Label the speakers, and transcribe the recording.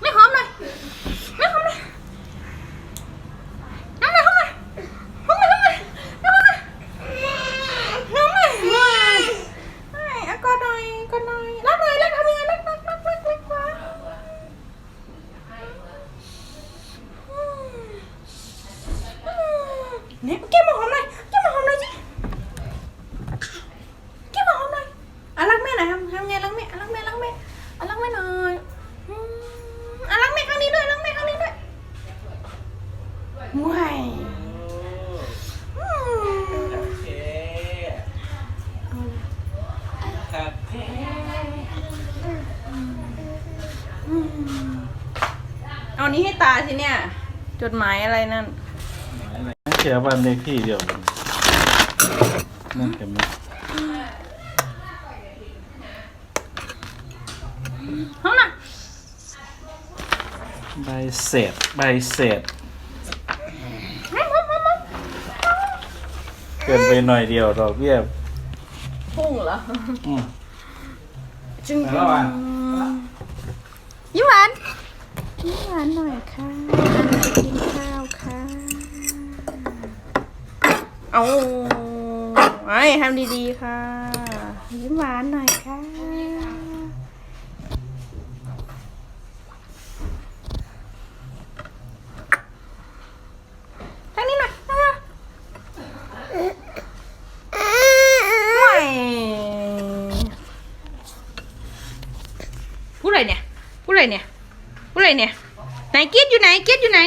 Speaker 1: ไม่หอมเลยไม่หอมเลยน้ำเลยหอมเลยหอมเลยหอมเลยน้ำเลยน้ำเลยไอ้อะกอดหน่อยกอดนอยรักเลยรักทำยังไงรักรักรักรักรักวะเนี่ยแก เอานี้ให้ตาสิเนี่ย จดหมายอะไรนั่น
Speaker 2: เขียนวันเลขที่เดียวกันนั่นกันไหม
Speaker 1: ห้องน่ะ
Speaker 2: ใบเสร็จใบเสร็จเกินไปหน่อยเดียวดอกเบี้ย
Speaker 1: พุ่งเหรอ
Speaker 2: อืม
Speaker 1: จึง
Speaker 2: ไปแล้วอะ
Speaker 1: ยิ้มหวาน ยิ้มหวานหน่อยค่ะจะกินข้าวค่ะเอาไอ้ทำดีๆค่ะ ยิ้มหวานหน่อยค่ะทางนี้หน่อยทางนี้หน่อยไม่พูดอะไรเนี่ย พูดอะไรเนี่ยพูด อะไรเนี่ยไหนเกียดอยู่ไหนเกียดอยู่ไหน